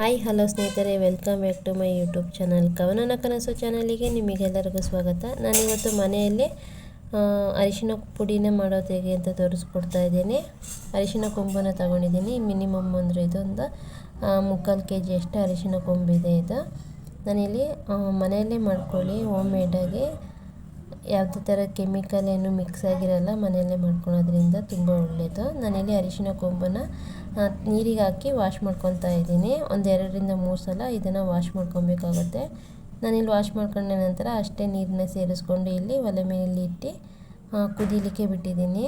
Hi, hello ಸ್ನೇಹಿತರೆ, welcome back to my YouTube channel. ಕವನನ ಕನಸು ಚಾನಲಿಗೆ ನಿಮಗೆಲ್ಲರಿಗೂ ಸ್ವಾಗತ. ನಾನಿವತ್ತು ಮನೆಯಲ್ಲಿ ಅರಿಶಿನ ಪುಡಿನ ಮಾಡೋದು ಹೇಗೆ ಅಂತ ತೋರಿಸ್ಕೊಡ್ತಾ ಇದ್ದೀನಿ. ಅರಿಶಿನ ಕೊಂಬನ ತಗೊಂಡಿದ್ದೀನಿ. ಮಿನಿಮಮ್ ಅಂದರೆ ಇದೊಂದು ಮುಕ್ಕಾಲು ಕೆ ಜಿ ಅಷ್ಟೇ ಅರಿಶಿನ ಕೊಂಬಿದೆ ಇದು. ನಾನಿಲ್ಲಿ ಮನೆಯಲ್ಲೇ ಮಾಡ್ಕೊಳ್ಳಿ ಹೋಮ್ ಮೇಡಾಗಿ ಯಾವುದೇ ಥರ ಕೆಮಿಕಲ್ ಏನು ಮಿಕ್ಸ್ ಆಗಿರಲ್ಲ ಮನೆಯಲ್ಲೇ ಮಾಡ್ಕೊಳೋದ್ರಿಂದ ತುಂಬ ಒಳ್ಳೆಯದು ನಾನಿಲ್ಲಿ ಅರಿಶಿನ ಕೊಂಬನ್ನು ನೀರಿಗೆ ಹಾಕಿ ವಾಶ್ ಮಾಡ್ಕೊತಾ ಇದ್ದೀನಿ. ಒಂದೆರಡರಿಂದ ಮೂರು ಸಲ ಇದನ್ನು ವಾಶ್ ಮಾಡ್ಕೊಬೇಕಾಗುತ್ತೆ. ನಾನಿಲ್ಲಿ ವಾಶ್ ಮಾಡ್ಕೊಂಡ ನಂತರ ಅಷ್ಟೇ ನೀರನ್ನ ಸೇರಿಸ್ಕೊಂಡು ಇಲ್ಲಿ ಒಲೆ ಮೇಲೆ ಇಟ್ಟು ಕುದೀಲಿಕ್ಕೆ ಬಿಟ್ಟಿದ್ದೀನಿ.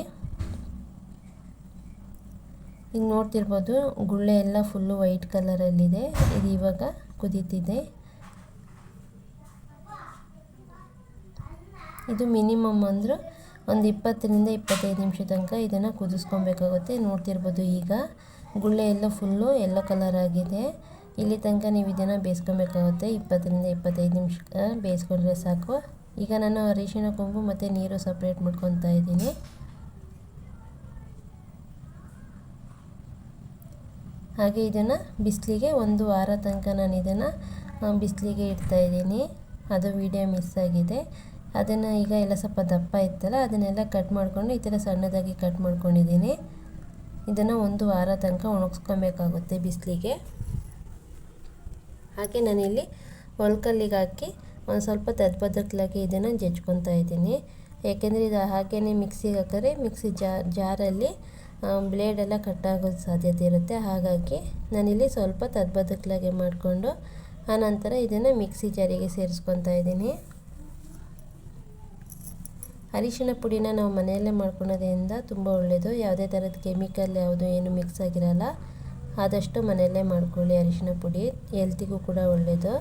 ಈಗ ನೋಡ್ತಿರ್ಬೋದು ಗುಳ್ಳೆ ಎಲ್ಲ ಫುಲ್ಲು ವೈಟ್ ಕಲರಲ್ಲಿದೆ ಇದು ಇವಾಗ ಕುದೀತಿದೆ. ಇದು ಮಿನಿಮಮ್ ಅಂದ್ರೆ ಒಂದು ಇಪ್ಪತ್ತರಿಂದ ಇಪ್ಪತ್ತೈದು ನಿಮಿಷ ತನಕ ಇದನ್ನು ಕುದಿಸ್ಕೊಬೇಕಾಗುತ್ತೆ. ನೋಡ್ತಿರ್ಬೋದು ಈಗ ಗುಳ್ಳೆ ಎಲ್ಲ ಫುಲ್ಲು ಎಲ್ಲೋ ಕಲರ್ ಆಗಿದೆ. ಇಲ್ಲಿ ತನಕ ನೀವು ಇದನ್ನು ಬೇಯಿಸ್ಕೊಬೇಕಾಗುತ್ತೆ. ಇಪ್ಪತ್ತರಿಂದ ಇಪ್ಪತ್ತೈದು ನಿಮಿಷ ಬೇಯಿಸ್ಕೊಂಡ್ರೆ ಸಾಕು. ಈಗ ನಾನು ಅರಿಶಿನ ಕೊಂಬು ಮತ್ತು ನೀರು ಸಪ್ರೇಟ್ ಮಾಡ್ಕೊತಾ ಇದ್ದೀನಿ. ಹಾಗೆ ಇದನ್ನು ಬಿಸಿಲಿಗೆ ಒಂದು ವಾರ ತನಕ ನಾನು ಇದನ್ನು ಬಿಸಿಲಿಗೆ ಇಡ್ತಾಯಿದ್ದೀನಿ ಅದು ವಿಡಿಯೋ ಮಿಸ್ ಆಗಿದೆ. ಅದನ್ನು ಈಗ ಎಲ್ಲ ಸ್ವಲ್ಪ ದಪ್ಪ ಇತ್ತಲ್ಲ, ಅದನ್ನೆಲ್ಲ ಕಟ್ ಮಾಡಿಕೊಂಡು ಈ ಥರ ಸಣ್ಣದಾಗಿ ಕಟ್ ಮಾಡ್ಕೊಂಡಿದ್ದೀನಿ. ಇದನ್ನು ಒಂದು ವಾರ ತನಕ ಒಣಗಿಸ್ಕೊಬೇಕಾಗುತ್ತೆ ಬಿಸಿಲಿಗೆ. ಹಾಗೆ ನಾನಿಲ್ಲಿ ಒಲ್ಕಲ್ಲಿಗೆ ಹಾಕಿ ಒಂದು ಸ್ವಲ್ಪ ತದ್ಬದಕ್ಲಾಗಿ ಇದನ್ನು ಜಜ್ಕೊತಾ ಇದ್ದೀನಿ. ಏಕೆಂದರೆ ಇದು ಹಾಗೆಯೇ ಮಿಕ್ಸಿಗೆ ಹಾಕಿದ್ರೆ ಮಿಕ್ಸಿ ಜಾರ್ ಜಾರಲ್ಲಿ ಬ್ಲೇಡೆಲ್ಲ ಕಟ್ಟಾಗೋ ಸಾಧ್ಯತೆ ಇರುತ್ತೆ. ಹಾಗಾಗಿ ನಾನಿಲ್ಲಿ ಸ್ವಲ್ಪ ತದ್ಬದಕ್ಲಾಗೆ ಮಾಡಿಕೊಂಡು ಆನಂತರ ಇದನ್ನು ಮಿಕ್ಸಿ ಜಾರಿಗೆ ಸೇರಿಸ್ಕೊತಾ ಇದ್ದೀನಿ. ಅರಿಶಿನ ಪುಡಿನ ನಾವು ಮನೆಯಲ್ಲೇ ಮಾಡ್ಕೊಳ್ಳೋದ್ರಿಂದ ತುಂಬ ಒಳ್ಳೆಯದು ಯಾವುದೇ ಥರದ ಕೆಮಿಕಲ್ ಯಾವುದು ಏನು ಮಿಕ್ಸ್ ಆಗಿರಲ್ಲ, ಆದಷ್ಟು ಮನೆಯಲ್ಲೇ ಮಾಡ್ಕೊಳ್ಳಿ ಅರಿಶಿನ ಪುಡಿ. ಹೆಲ್ತಿಗೂ ಕೂಡ ಒಳ್ಳೆಯದು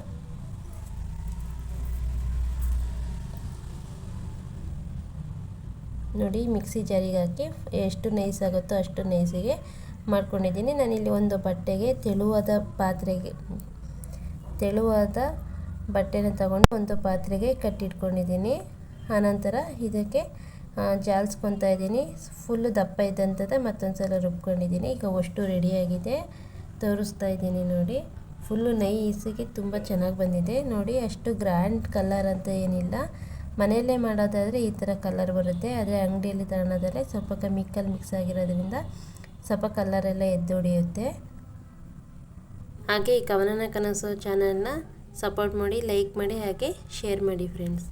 ನೋಡಿ, ಮಿಕ್ಸಿ ಜಾರಿಗೆ ಹಾಕಿ ಎಷ್ಟು ನೈಸ್ ಆಗುತ್ತೋ ಅಷ್ಟು ನೈಸಿಗೆ ಮಾಡ್ಕೊಂಡಿದ್ದೀನಿ. ನಾನಿಲ್ಲಿ ಒಂದು ಬಟ್ಟೆಗೆ ತೆಳುವಾದ ಪಾತ್ರೆಗೆ, ತೆಳುವಾದ ಬಟ್ಟೆನ ತಗೊಂಡು ಒಂದು ಪಾತ್ರೆಗೆ ಕಟ್ಟಿಟ್ಕೊಂಡಿದ್ದೀನಿ. ಆನಂತರ ಇದಕ್ಕೆ ಜಾಲ್ಸ್ಕೊತಾ ಇದ್ದೀನಿ. ಫುಲ್ಲು ದಪ್ಪ ಇದ್ದಂಥದ್ದು ಮತ್ತೊಂದು ಸಲ ರುಬ್ಕೊಂಡಿದ್ದೀನಿ. ಈಗ ಅಷ್ಟು ರೆಡಿಯಾಗಿದೆ ತೋರಿಸ್ತಾ ಇದ್ದೀನಿ ನೋಡಿ. ಫುಲ್ಲು ನೈಸಿಗೆ ತುಂಬ ಚೆನ್ನಾಗಿ ಬಂದಿದೆ. ನೋಡಿ, ಅಷ್ಟು ಗ್ರ್ಯಾಂಡ್ ಕಲರ್ ಅಂತ ಏನಿಲ್ಲ. ಮನೆಯಲ್ಲೇ ಮಾಡೋದಾದರೆ ಈ ಥರ ಕಲರ್ ಬರುತ್ತೆ. ಆದರೆ ಅಂಗಡಿಯಲ್ಲಿ ತಗೊಳೋದಾದರೆ ಸ್ವಲ್ಪ ಕೆಮಿಕಲ್ ಮಿಕ್ಸ್ ಆಗಿರೋದ್ರಿಂದ ಸ್ವಲ್ಪ ಕಲ್ಲರೆಲ್ಲ ಎದ್ದು ಹೊಡೆಯುತ್ತೆ ಹಾಗೆ ಈ ಕವನನ ಕನಸು ಚಾನಲ್ನ ಸಪೋರ್ಟ್ ಮಾಡಿ ಲೈಕ್ ಮಾಡಿ, ಹಾಗೆ ಶೇರ್ ಮಾಡಿ ಫ್ರೆಂಡ್ಸ್